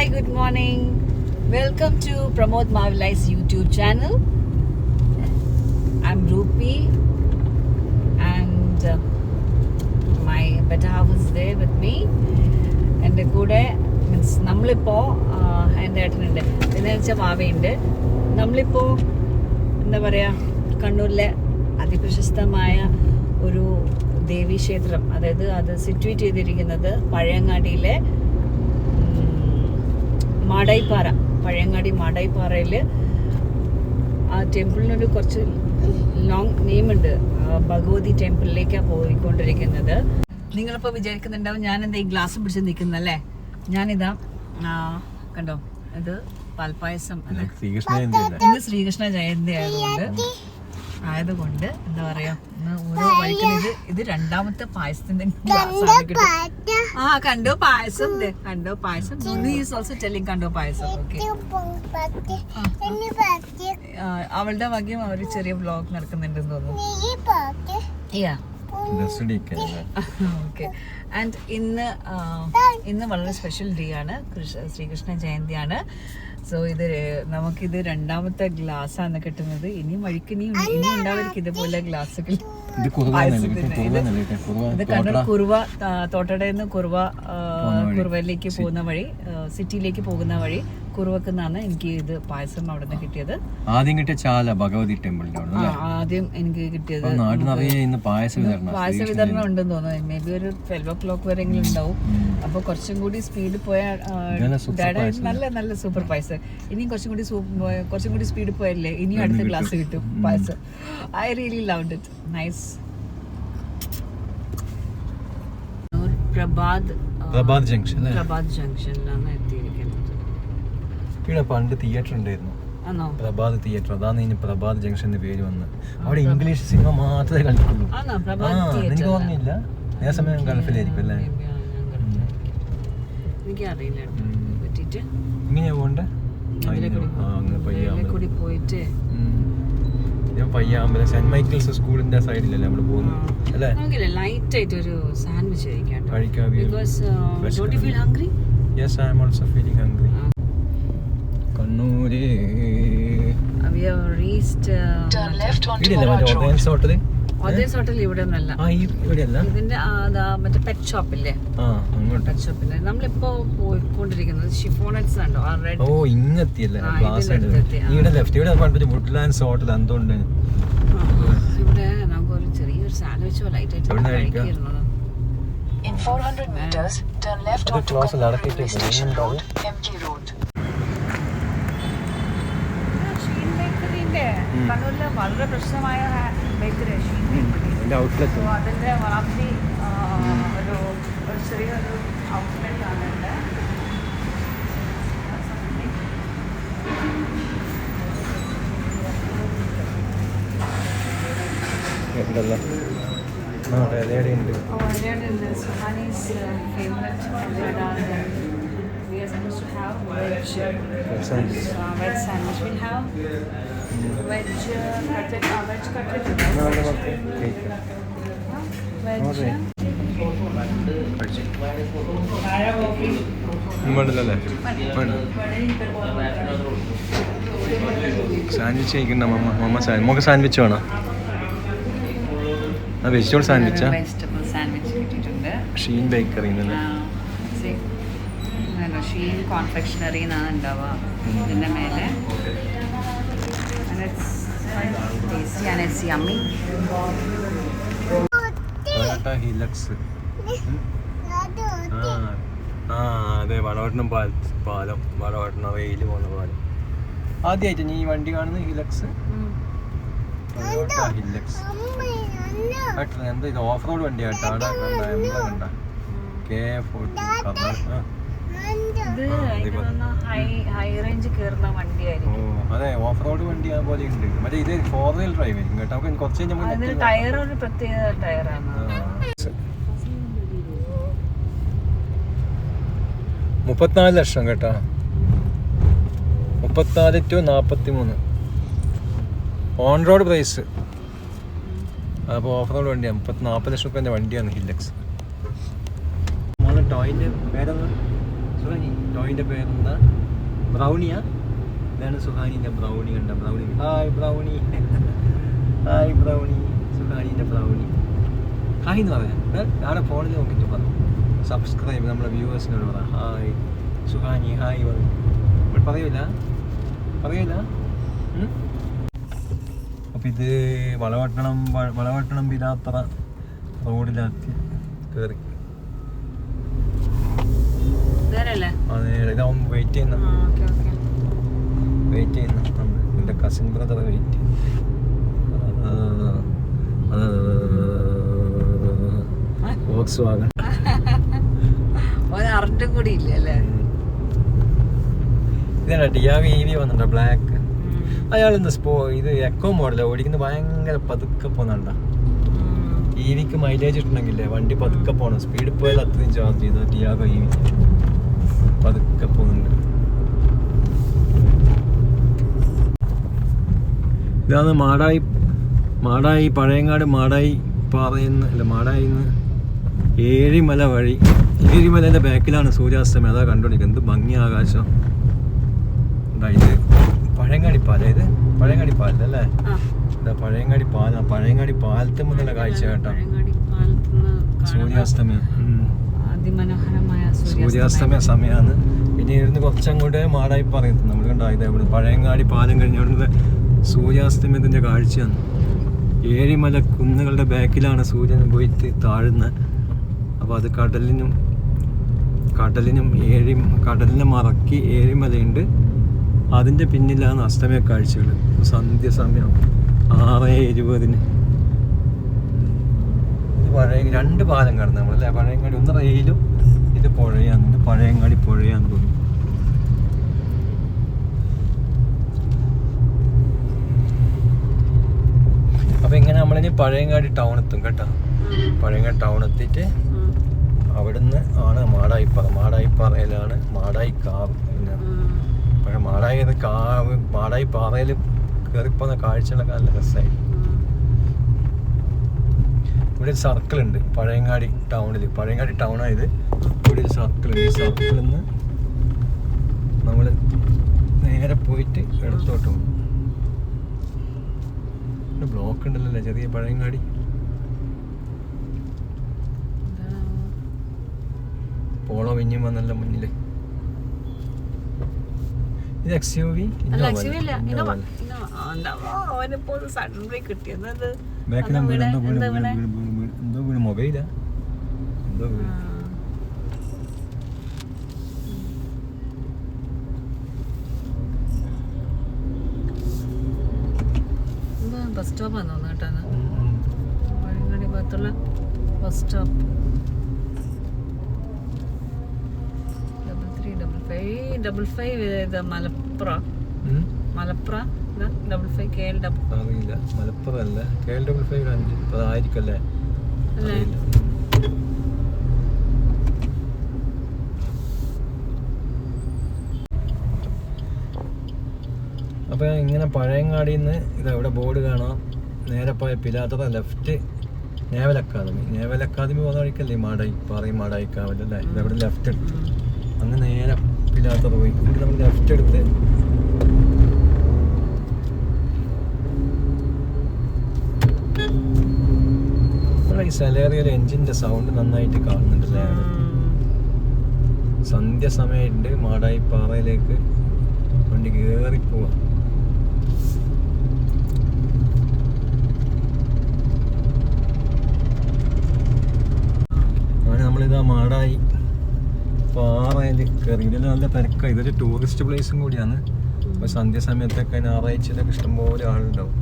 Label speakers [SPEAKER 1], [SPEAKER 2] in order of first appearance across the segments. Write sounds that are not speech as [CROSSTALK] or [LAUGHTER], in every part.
[SPEAKER 1] Hi, good morning welcome to Pramod Mavilai's YouTube channel I'm Roopi and my better half is there with me. എന്റെ കൂടെ means നമ്മളിപ്പോൾ എന്റെ ഏട്ടനുണ്ട്. എന്ന് വെച്ചാൽ മാവയുണ്ട് നമ്മളിപ്പോൾ എന്താ പറയുക കണ്ണൂരിലെ അതിപ്രശസ്തമായ ഒരു ദേവീക്ഷേത്രം അതായത് അത് സിറ്റുവേറ്റ് ചെയ്തിരിക്കുന്നത് പഴയങ്ങാടിയിലെ മാടായിപ്പാറ പഴയങ്ങാടി മാടായിപ്പാറയിൽ ആ ടെമ്പിളിനൊരു കുറച്ച് ലോങ് നെയിമുണ്ട് ഭഗവതി ടെമ്പിളിലേക്കാണ് പോയിക്കൊണ്ടിരിക്കുന്നത്. നിങ്ങളിപ്പോൾ വിചാരിക്കുന്നുണ്ടാവും ഞാൻ എന്താ ഈ ഗ്ലാസ് പിടിച്ച് നിൽക്കുന്നല്ലേ ഞാനിതാ കണ്ടോ? ഇത് പാൽപ്പായസം അല്ലേ?
[SPEAKER 2] ശ്രീകൃഷ്ണ ജയന്തി അല്ലേ
[SPEAKER 1] ഇന്ന് ശ്രീകൃഷ്ണ ജയന്തി ആയതുകൊണ്ട് ആയതുകൊണ്ട് എന്താ പറയാ ഇന്ന് ഓരോ ഇത് ഇത് രണ്ടാമത്തെ പായസത്തിന്റെ ആ കണ്ടോ പായസം? ദേ, കണ്ടോ പായസം? മൂന്ന് ഈസ് ഓൾസോ ടെല്ലിങ് കണ്ടോ പായസം? ഓക്കെ അവളുടെ വകയും അവർ ചെറിയ ബ്ലോഗ് നടക്കുന്നുണ്ടെന്ന് തോന്നുന്നു. യാ
[SPEAKER 2] ദസടിയൊക്കെയല്ലേ?
[SPEAKER 1] ഓക്കെ ആൻഡ് ഇന്ന് ഇന്ന് വളരെ സ്പെഷ്യൽ ഡേ ആണ്. കൃഷ്ണ ശ്രീകൃഷ്ണ ജയന്തിയാണ്. സോ ഇത് നമുക്കിത് രണ്ടാമത്തെ ഗ്ലാസ് ആണ് കിട്ടുന്നത് ഇനി മഴയ്ക്ക് ഇനി ഇനി ഉണ്ടാവായിരിക്കും ഇതുപോലെ ഗ്ലാസ്സുകൾ.
[SPEAKER 2] ഇത്
[SPEAKER 1] കണ്ണൂർ കുറുവ തോട്ടടയിൽ നിന്ന് കുറുവ കുറുവയിലേക്ക് പോകുന്ന വഴി സിറ്റിയിലേക്ക് പോകുന്ന വഴി. കുറുവക്ക് നിന്നാണ് എനിക്ക് ഇത് പായസം അവിടെ നിന്ന് കിട്ടിയത്.
[SPEAKER 2] ആദ്യം കിട്ടിയ ചാല ഭഗവതി ടെമ്പിളിന്റെ
[SPEAKER 1] ആദ്യം എനിക്ക് കിട്ടിയത്
[SPEAKER 2] ഇന്ന് പായസ വിതരണം
[SPEAKER 1] പായസ വിതരണം ഉണ്ടെന്ന് തോന്നുന്നു. മേ ബി ഒരു ട്വൽവ് ഒ ക്ലോക്ക് വരെങ്കിലും ഉണ്ടാവും. അപ്പൊ കുറച്ചും കൂടി സ്പീഡ് പോയാൽ
[SPEAKER 2] നല്ല.
[SPEAKER 1] നല്ല നല്ല സൂപ്പർ പായസം. ഇനിയും കുറച്ചും കൂടി കുറച്ചും കൂടി സ്പീഡ് പോയല്ലേ? ഇനിയും അടുത്ത ക്ലാസ് കിട്ടും പായസം. I really love it nice Prabhat ആ,
[SPEAKER 2] പ്രഭാത് ജംഗ്ഷൻ
[SPEAKER 1] പ്രഭാത് ജംഗ്ഷനിലാണ് എത്തിയിരിക്കുന്നത്
[SPEAKER 2] ഇവിടെ പണ്ട് തിയേറ്റർ ഉണ്ടായിരുന്നു. പ്രഭാത് തിയേറ്റർ അതാണ് ഇനി പ്രഭാത് ജംഗ്ഷൻ എന്ന് പേര് വന്ന്. അവിടെ ഇംഗ്ലീഷ് സിനിമ മാത്രമേ
[SPEAKER 1] കണ്ടിട്ടുള്ളൂ.
[SPEAKER 2] ആ
[SPEAKER 1] തിയേറ്റർ
[SPEAKER 2] ഓർമ്മയില്ല അതേ സമയം ഗൾഫിലായിരിക്കും അല്ലേ?
[SPEAKER 1] എനിക്ക്
[SPEAKER 2] ഇങ്ങനെയാ പോണ്ടേ.
[SPEAKER 1] കൂടി പോയിട്ട്.
[SPEAKER 2] സെന്റ് മൈക്കിൾസ് സ്കൂളിന്റെ സൈഡിലല്ലേ നമ്മൾ പോകുന്നത് അല്ലേ?
[SPEAKER 1] നമുക്കില്ല ലൈറ്റ് ആയിട്ട് ഒരു സാൻഡ്വിച്ച് കഴിക്കാം because don't you feel hungry
[SPEAKER 2] yes I am also feeling hungry hotel
[SPEAKER 1] others hotel ഇവിടെ ഒന്നല്ല ഇതിന്റെ മറ്റേ പെറ്റ് ഷോപ്പ് ഇല്ലേ?
[SPEAKER 2] ആ അങ്ങോട്ട്.
[SPEAKER 1] പെറ്റ് ഷോപ്പില്ലേ നമ്മളിപ്പോ പോയിക്കൊണ്ടിരിക്കുന്നത് ഷിഫോണറ്റ്സ് കണ്ടോ?
[SPEAKER 2] ഓ ഇങ്ങെത്തിയല്ലേ? ഇവിടെ ലെഫ്റ്റ് ഇവിടെ വുഡ്ലാൻഡ്സ് ഹോട്ടൽ എന്തുകൊണ്ട്
[SPEAKER 1] ഇവിടെ നമുക്ക് ഒരു ചെറിയൊരു സാൻഡ്വിച്ചോ ലൈറ്റ് ആയിട്ട്? കഴിക്കുന്നത്
[SPEAKER 3] In 400 meters, turn left onto Road, MG Road.
[SPEAKER 1] Sheen ബേക്കറിന്റെ
[SPEAKER 2] ഉം.
[SPEAKER 1] കണ്ണൂരിലെ വളരെ പ്രശ്നമായ ബേക്കറി
[SPEAKER 2] ഔട്ട്ലെറ്റ്
[SPEAKER 1] സോ അതിന്റെ വളർത്തി ഒരു ഒരു ചെറിയൊരു ഔട്ട്ലെറ്റ് ആണ് ഇവിടെ
[SPEAKER 2] ഉണ്ടല്ലോ ആ ഉണ്ട്
[SPEAKER 1] Oh, we are supposed to have veg,
[SPEAKER 2] sandwich.
[SPEAKER 1] uh, veg sandwich. We'll have veg uh, cutlet, uh, veg cutlet, know,
[SPEAKER 2] അത് നമുക്ക് കഴിക്കാം.
[SPEAKER 1] veg.
[SPEAKER 2] Okay. സാൻഡ്വിച്ച് കഴിക്കണ്ട മമ്മ മമ്മ നമുക്ക് സാൻഡ്വിച്ച് വേണം ആ വെജിറ്റബിൾ സാൻഡ്വിച്ചാ ഷീൻ ബേക്കറി
[SPEAKER 1] ആ, see, ഇതുണ്ടോ, ഷീൻ കോൺഫെക്ഷണറി എന്നാണ് ഉണ്ടാവുക. ഇതിന്റെ മേലെ. And it's
[SPEAKER 2] Hilux. ആ വളവട്ടണം പാലം. വെയിൽ പാലം. വണ്ടി കാണുന്നത് ഹിലക്സ്? ഹിലക്സ്. എന്താ ഇത്? ഓഫ് റോഡ് വണ്ടിയാട്ടോ അവിടെ കണ്ട അതെ ഓഫ് റോഡ് വണ്ടി ആ പോലെ ഉണ്ട്. മറ്റേ ഇത് ഫോർ വീൽ ഡ്രൈവ് ആയിരിക്കും കേട്ടോ നമുക്ക് കുറച്ച്
[SPEAKER 1] പ്രത്യേക ടയറാണ്.
[SPEAKER 2] മുപ്പത്തിനാല് ലക്ഷം കേട്ടോ. മുപ്പത്തിനാല് ടു നാൽപ്പത്തി മൂന്ന് ഓൺ റോഡ് പ്രൈസ് അപ്പോൾ ഓഫ് റോഡ് വണ്ടിയാണ് മുപ്പത്തി നാൽപ്പത് ലക്ഷം റുപ്യന്റെ വണ്ടിയാണ് ഹില്ലക്സ് ടോയിന്റെ പേരൊന്ന് സുഹാനി ടോയിന്റെ പേരെന്താ? ബ്രൗണിയാ? ഇതാണ് സുഹാനിന്റെ ബ്രൗണി കണ്ട? Brownie. Hi Brownie. Hi Brownie. സുഹാനിന്റെ Brownie. Hi എന്ന് പറയാം. നാളെ ഫോണിൽ നോക്കിയിട്ട് പറഞ്ഞു സബ്സ്ക്രൈബ് നമ്മളെ വ്യൂവേഴ്സിനോട് പറ. ഹായ് സുഹാനി ഹായ് പറഞ്ഞു പറയൂല? പറയൂല? അപ്പം ഇത് വളവട്ടണം വളവട്ടണം പിലാത്തറ റോഡിലെത്തി കയറി.
[SPEAKER 1] നേരല്ലേ
[SPEAKER 2] അതെ ഇതാവും വെയിറ്റ് ചെയ്യുന്ന. വെയിറ്റ് ചെയ്യുന്ന. എന്റെ cousin brother wait box wagon
[SPEAKER 1] ഒരു [LAUGHS] അറണ്ടും കൂടി ഇല്ല അല്ലേ?
[SPEAKER 2] ഇതല്ല ഡിയാഗ ഇ വി വന്നിട്ടുണ്ടോ? ബ്ലാക്ക് അയാൾ ഇന്ന് സ്പോ ഇത് എക്കോ മോഡലാണ് ഓടിക്കുന്നത് ഭയങ്കര പതുക്കെ പോകുന്നുണ്ട ഇ വിക്ക് മൈലേജ് ഇട്ടുണ്ടെങ്കിലേ വണ്ടി പതുക്കെ പോകണം സ്പീഡ് പോയാൽ അത്രയും ചാർജ് ചെയ്തു ഡിയാഗോ ഇ വി പതുക്കെ പോകുന്നുണ്ട്. ഇതാണ് മാടായി മാടായി പഴയങ്ങാട് മാടായി പാറയെന്ന് അല്ല മാടായിന്ന് ഏഴിമല വഴി. ഏഴിമലേന്റെ ബാക്കിലാണ് സൂര്യാസ്തമയം. അതാ കണ്ടുപിടിക്കുക എന്ത് ഭംഗി ആകാശം. ഉണ്ടായിട്ട് ഇത് പഴയങ്ങാടി പാല. ഇത് പഴയങ്ങാടി പാലല്ലേ? ഇതാ പഴയങ്ങാടി പാല. പഴയങ്ങാടി പാലത്ത് മുതലുള്ള കാഴ്ച കേട്ടോ. സൂര്യാസ്തമയം.
[SPEAKER 1] അതിമനോഹരമായ
[SPEAKER 2] സൂര്യാസ്തമയ. സമയമാണ് ഇനി കുറച്ചും കുറച്ചങ്ങോട്ട് മാടായി പറയുന്നത് നമ്മൾ കണ്ടോ ഇത് ഇവിടെ പഴയങ്ങാടി പാലം കഴിഞ്ഞുള്ള സൂര്യാസ്തമയത്തിന്റെ കാഴ്ചയാണ് ഏഴിമല കുന്നുകളുടെ ബാക്കിലാണ് സൂര്യൻ പോയിട്ട് താഴ്ന്ന്. അപ്പോൾ അത് കടലിനും കടലിനും ഏഴി കടലിനെ മറക്കി ഏഴിമലയുണ്ട്. അതിന്റെ പിന്നിലാണ് അസ്തമയ കാഴ്ചകൾ സന്ധ്യ സമയം ആറ് ഇരുപതിന്. പഴയ രണ്ട് പാലം കടന്നു നമ്മളല്ലേ? പഴയങ്ങാടി ഒന്ന് റെയിലും ഇത് പുഴയാന്ന് പഴയങ്ങാടി പുഴയാന്ന് തോന്നുന്നു. അപ്പൊ ഇങ്ങനെ നമ്മളിനി പഴയങ്ങാടി ടൗൺ എത്തും കേട്ടോ. പഴയങ്ങാടി ടൗൺ എത്തിയിട്ട് അവിടുന്ന് ആണ് മാടായിപ്പാറ. മാടായിപ്പാറയിലാണ് മാടായി കാവ് പിന്നെ പഴയ മാടായി കാവ് മാടായി പാറയിൽ കയറിപ്പോന്ന കാഴ്ചകളൊക്കെ നല്ല രസമായി ഇവിടെ ഒരു സർക്കിൾ ഉണ്ട് പഴയങ്ങാടി ടൗണിൽ പഴയങ്ങാടി ടൗണായത് ഇവിടെ ഒരു സർക്കിൾ ഉണ്ട്. ഈ സർക്കിളിൽ നിന്ന് നമ്മൾ നേരെ പോയിട്ട് ഇടത്തോട്ട് പോകും. ബ്ലോക്ക് ഉണ്ടല്ലോ ചെറിയ പഴയങ്ങാടി. പോളോ വിഞ്ഞും വന്നല്ലോ മുന്നിൽ ഇത് എക്സ് യു വി ബാക്കിൽ മൊബൈലാ. എന്തോ
[SPEAKER 1] ബസ് സ്റ്റോപ്പ് ആണെന്ന് തോന്നുന്നു കേട്ടോ വഴിങ്ങാടി ഭാഗത്തുള്ള bus stop double three double five double five ഇത്. Malappuram. Double five K L double
[SPEAKER 2] അറിയില്ല. മലപ്പുറം അല്ല. കെ എൽ ഡബിൾ ഫൈവ് അഞ്ച് അതായിരിക്കും അല്ലേ അപ്പൊ ഇങ്ങനെ പഴയങ്ങാടിയിൽ നിന്ന് ഇത് എവിടെ ബോർഡ് കാണാം. നേരെ പോയ Pilathara left naval academy naval academy പോകുന്ന വഴിക്കല്ലേ മാടായി പാറയും മാടായിക്കാവല്ലേ ഇതെവിടെ ലെഫ്റ്റ് എടുത്ത്. അങ്ങ് നേരെ പിലാത്തറ പോയി. ഇവിടെ നമ്മൾ ലെഫ്റ്റ് എടുത്ത് സെലേറിയയിലെ എഞ്ചിന്റെ സൗണ്ട് നന്നായിട്ട് കാണുന്നുണ്ടല്ലേ സന്ധ്യ സമയമുണ്ട്. മാടായി പാറയിലേക്ക് വണ്ടി കയറി പോവാ. നമ്മളിതാ മാടായി പാറയിൽ കയറി ഇതിൽ നല്ല തിരക്കാണ് ഇതൊരു ടൂറിസ്റ്റ് പ്ലേസും കൂടിയാണ്. അപ്പോൾ സന്ധ്യ സമയത്തൊക്കെ ഞായറാഴ്ചയിലൊക്കെ ഇഷ്ടംപോലെ ആളുണ്ടാവും.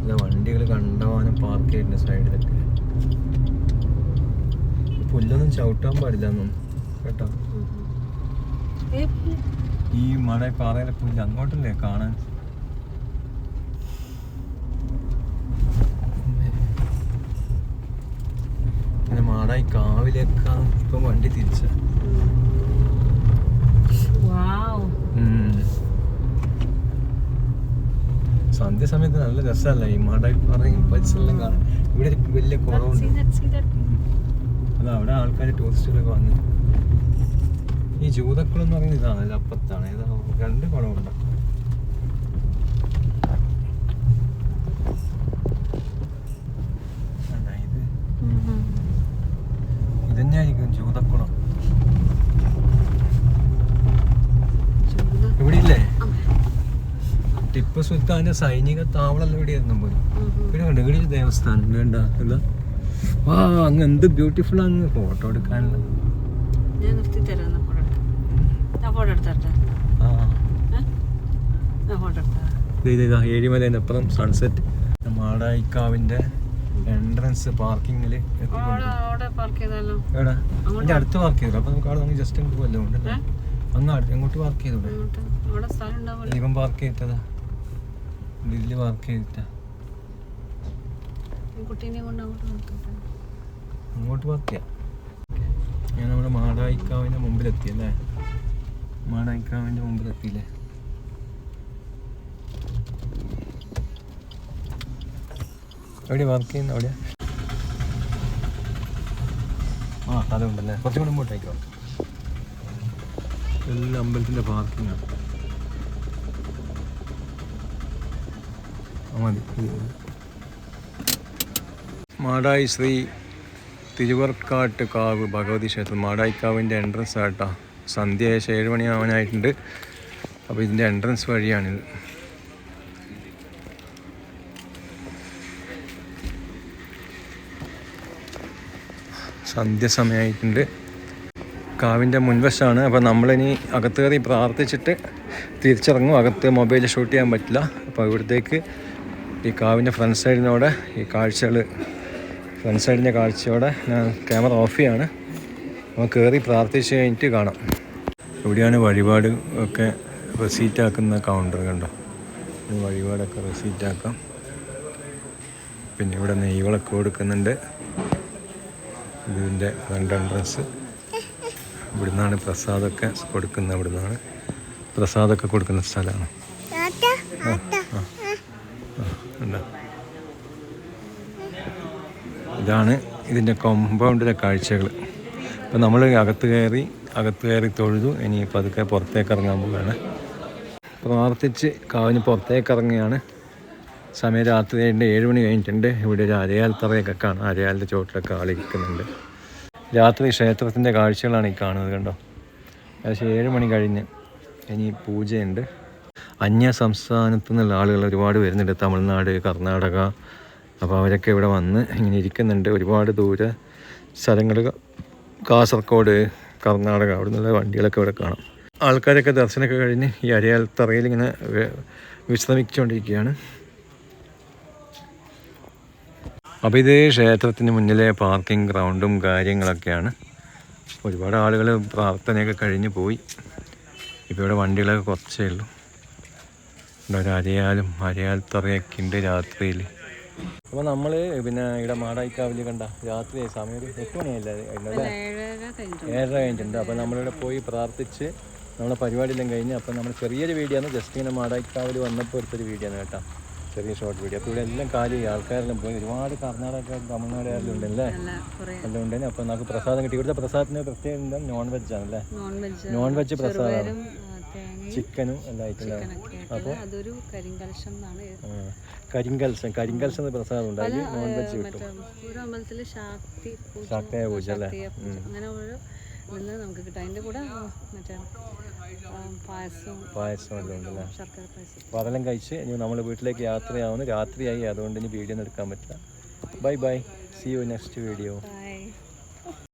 [SPEAKER 2] അല്ല വണ്ടികൾ കണ്ടവാനും പാർക്ക് ചെയ്യുന്ന സൈഡിലൊക്കെ പുല്ലൊന്നും ചവിട്ടാൻ പാടില്ല കേട്ടോ. ഈ മഴ പാറയിലെ പുല്ല് അങ്ങോട്ടല്ലേ കാണാൻ? പിന്നെ മാടായി കാവിലേക്കാണ് ഇപ്പം വണ്ടി തിരിച്ച
[SPEAKER 1] വാവ്
[SPEAKER 2] സന്ധ്യ സമയത്ത് നല്ല രസമല്ല. ഈ മട പാറയും പരിസരം കാണാൻ. ഇവിടെ ഒരു വലിയ
[SPEAKER 1] കുറവുണ്ട്
[SPEAKER 2] അത് അവിടെ ആൾക്കാർ ടൂറിസ്റ്റുകളൊക്കെ വന്നിട്ടുണ്ട് ഈ ജൂതക്കുളം എന്ന് പറയുന്നത് ഇതാണല്ലോ അപ്പത്താണ് ഏതാ രണ്ട് കുളമുണ്ട് കണ്ടാ ഇത് ഇതന്നെയായിരിക്കും ജൂതക്കുളം ഇവിടെ ഇല്ലേ ടിപ്പു സുൽത്താന്റെ സൈനിക താവളം ഇവിടെയായിരുന്നു പോലും. ഇവിടെ കണ്ടു ഇവിടെ ഒരു ദേവസ്ഥാനം വേണ്ട അല്ല വാ അങ്ങ് എന്ത് ബ്യൂട്ടിഫുൾ അങ്ങ് ഫോട്ടോ എടുക്കാനുള്ള.
[SPEAKER 1] ഞാൻ നിർത്തി തരാം ഫോട്ടോ എടുത്തട്ടെ ഫോട്ടോ എടുത്താ
[SPEAKER 2] അപ്പുറം സൺസെറ്റ് മാടായിക്കാവിന്റെ എൻട്രൻസ് പാർക്കിങ്ങിൽ അതിന്റെ അടുത്ത് പാർക്ക് ചെയ്തു. അപ്പൊ നമുക്ക് അവിടെ ജസ്റ്റ് അങ്ങോട്ട് പോകല്ലോ അങ്ങോട്ട് അങ്ങ് എങ്ങോട്ട് പാർക്ക് ചെയ്തൂടെ? ഇവൻ പാർക്ക് ചെയ്തതാ. ഡില്ല് വർക്ക് ചെയ്തിട്ടാ
[SPEAKER 1] അങ്ങോട്ട് നിർത്തട്ടെ
[SPEAKER 2] ചെയ്യാം ഞാൻ നമ്മുടെ മാടായിക്കാവിന്റെ മുമ്പിലെത്തി അല്ലേ? മാടായിക്കാവിന്റെ മുമ്പിലെത്തിയില്ലേ? എവിടെ വർക്ക് ചെയ്യുന്ന അവിടെ ആ സ്ഥലമുണ്ടല്ലേ കുറച്ചും കൂടെ മുമ്പോട്ടേക്കോ എല്ലാം അമ്പലത്തിന്റെ പാർക്കിംഗ് ആണ് ആ, മതി. മാടായി ശ്രീ തിരുവർക്കാട്ട് കാവ് ഭഗവതി ക്ഷേത്രം മാടായിക്കാവിന്റെ എൻട്രൻസ് ആട്ടാ. സന്ധ്യ ഏകദേശം ഏഴ് മണിയാവാനായിട്ടുണ്ട് അപ്പോൾ ഇതിന്റെ എൻട്രൻസ് വഴിയാണിത് സന്ധ്യ സമയമായിട്ടുണ്ട്. കാവിന്റെ മുൻവശമാണ്. അപ്പോൾ നമ്മളിനി അകത്ത് കയറി പ്രാർത്ഥിച്ചിട്ട് തിരിച്ചിറങ്ങും. അകത്ത് മൊബൈൽ ഷൂട്ട് ചെയ്യാൻ പറ്റില്ല. അപ്പോൾ ഇവിടത്തേക്ക് ഈ കാവിന്റെ ഫ്രണ്ട് സൈഡിനോടെ ഈ കാഴ്ചകൾ ഫ്രണ്ട് സൈഡിന്റെ കാഴ്ചയോടെ ഞാൻ ക്യാമറ ഓഫ് ചെയ്യാണ്. നമുക്ക് കയറി പ്രാർത്ഥിച്ച് കഴിഞ്ഞിട്ട് കാണാം. ഇവിടെയാണ് വഴിപാട് ഒക്കെ റെസീറ്റാക്കുന്ന കൗണ്ടർ കണ്ടോ? വഴിപാടൊക്കെ റെസീറ്റാക്കാം പിന്നെ ഇവിടെ നെയ്കളൊക്കെ കൊടുക്കുന്നുണ്ട്. ഇതിന്റെ ഫ്രണ്ട് എൻട്രൻസ് ഇവിടുന്നാണ് പ്രസാദമൊക്കെ കൊടുക്കുന്നത് ഇവിടുന്നാണ്. പ്രസാദമൊക്കെ കൊടുക്കുന്ന സ്ഥലമാണ് ഉണ്ടോ? ഇതാണ് ഇതിന്റെ കോമ്പൗണ്ടിലെ കാഴ്ചകൾ. അപ്പം നമ്മൾ അകത്ത് കയറി അകത്ത് കയറി തൊഴുതു. ഇനി പതുക്കെ പുറത്തേക്ക് ഇറങ്ങാൻ പോവുകയാണ് പ്രാർത്ഥിച്ച് കാവിന് പുറത്തേക്ക് ഇറങ്ങുകയാണ്. സമയം രാത്രി ആയിട്ട് ഏഴ് മണി കഴിഞ്ഞിട്ടുണ്ട്. ഇവിടെ ഒരു അരയാൽ തറയൊക്കെ കാണാം. അരയാലിന്റെ ചോട്ടിലൊക്കെ ആളിരിക്കുന്നുണ്ട് രാത്രി ക്ഷേത്രത്തിന്റെ കാഴ്ചകളാണ് ഈ കാണുന്നത് കണ്ടോ? ഏകദേശം ഏഴ് മണി കഴിഞ്ഞ് ഇനി പൂജയുണ്ട്. അന്യ സംസ്ഥാനത്തു നിന്നുള്ള ആളുകൾ ഒരുപാട് വരുന്നുണ്ട്. തമിഴ്നാട് കർണാടക അപ്പോൾ അവരൊക്കെ ഇവിടെ വന്ന് ഇങ്ങനെ ഇരിക്കുന്നുണ്ട്. ഒരുപാട് ദൂര സ്ഥലങ്ങൾ കാസർഗോഡ് കർണാടക അവിടെ നിന്നുള്ള വണ്ടികളൊക്കെ ഇവിടെ കാണാം. ആൾക്കാരൊക്കെ ദർശനമൊക്കെ കഴിഞ്ഞ് ഈ അരയാൽ തറയിൽ ഇങ്ങനെ വിശ്രമിച്ചുകൊണ്ടിരിക്കുകയാണ്. അപ്പോൾ ഇത് ക്ഷേത്രത്തിന് മുന്നിലെ പാർക്കിംഗ് ഗ്രൗണ്ടും കാര്യങ്ങളൊക്കെയാണ്. ഒരുപാട് ആളുകൾ പ്രാർത്ഥനയൊക്കെ കഴിഞ്ഞ് പോയി. ഇപ്പോൾ ഇവിടെ വണ്ടികളൊക്കെ കുറച്ചേ ഉള്ളൂ. ഇവിടെ ഒരു അരയാലും അരയാൽ തറയൊക്കെ ഉണ്ട് രാത്രിയിൽ അപ്പോൾ നമ്മൾ പിന്നെ ഇവിടെ മാടായിക്കാവിൽ കണ്ട രാത്രി സമയം ഒരു എട്ട് മണിയല്ലേ
[SPEAKER 1] ഏഴര കഴിഞ്ഞു
[SPEAKER 2] ഏഴര കഴിഞ്ഞിട്ടുണ്ട്. അപ്പോൾ നമ്മളിവിടെ പോയി പ്രാർത്ഥിച്ച് നമ്മളെ പരിപാടിയെല്ലാം കഴിഞ്ഞ് അപ്പോൾ നമ്മൾ ചെറിയൊരു വീഡിയോ ആണ്. ജസ്റ്റ് ഇങ്ങനെ മാടായിക്കാവിൽ വന്നപ്പോൾ ഒരു വീഡിയോ ആണ് കേട്ടോ. ചെറിയ ഷോർട്ട് വീഡിയോ അപ്പോൾ ഇവിടെ എല്ലാം കാലി ആൾക്കാരെല്ലാം പോയി. ഒരുപാട് കർണാടക തമിഴ്നാടുകാരെല്ലാം ഉണ്ടല്ലേ? എല്ലാം ഉണ്ടെങ്കിൽ അപ്പോൾ നമുക്ക് പ്രസാദം കിട്ടി. ഇവിടുത്തെ പ്രസാദത്തിന് പ്രത്യേകം നോൺ വെജ് ആണല്ലേ?
[SPEAKER 1] നോൺ വെജ്
[SPEAKER 2] നോൺ ചിക്കനും എല്ലാം
[SPEAKER 1] അപ്പോൾ അതൊരു കരിങ്കലശം എന്നാണ്
[SPEAKER 2] ആ. കരിങ്കൽസം കരിങ്കൽസം എന്ന പ്രസാദം ഉണ്ടായി നോൺ വെജ് കിട്ടും.
[SPEAKER 1] ഒരു ശാക്തി പൂജ
[SPEAKER 2] പൂജ അല്ലേ?
[SPEAKER 1] അങ്ങനെ ഓരോ ഇതിൽ നമുക്ക് കിട്ടും. അതിന്റെ കൂടെ ആ, മറ്റേ ആ, പായസവും
[SPEAKER 2] പായസം എല്ലാം ഉണ്ടല്ലേ അപ്പോൾ അതെല്ലാം കഴിച്ച് ഇനി നമ്മൾ വീട്ടിലേക്ക് യാത്രയാവുന്നു. രാത്രിയായി അതുകൊണ്ട് ഇനി വീഡിയോ ഒന്നും എടുക്കാൻ പറ്റില്ല. Bye bye see you next video.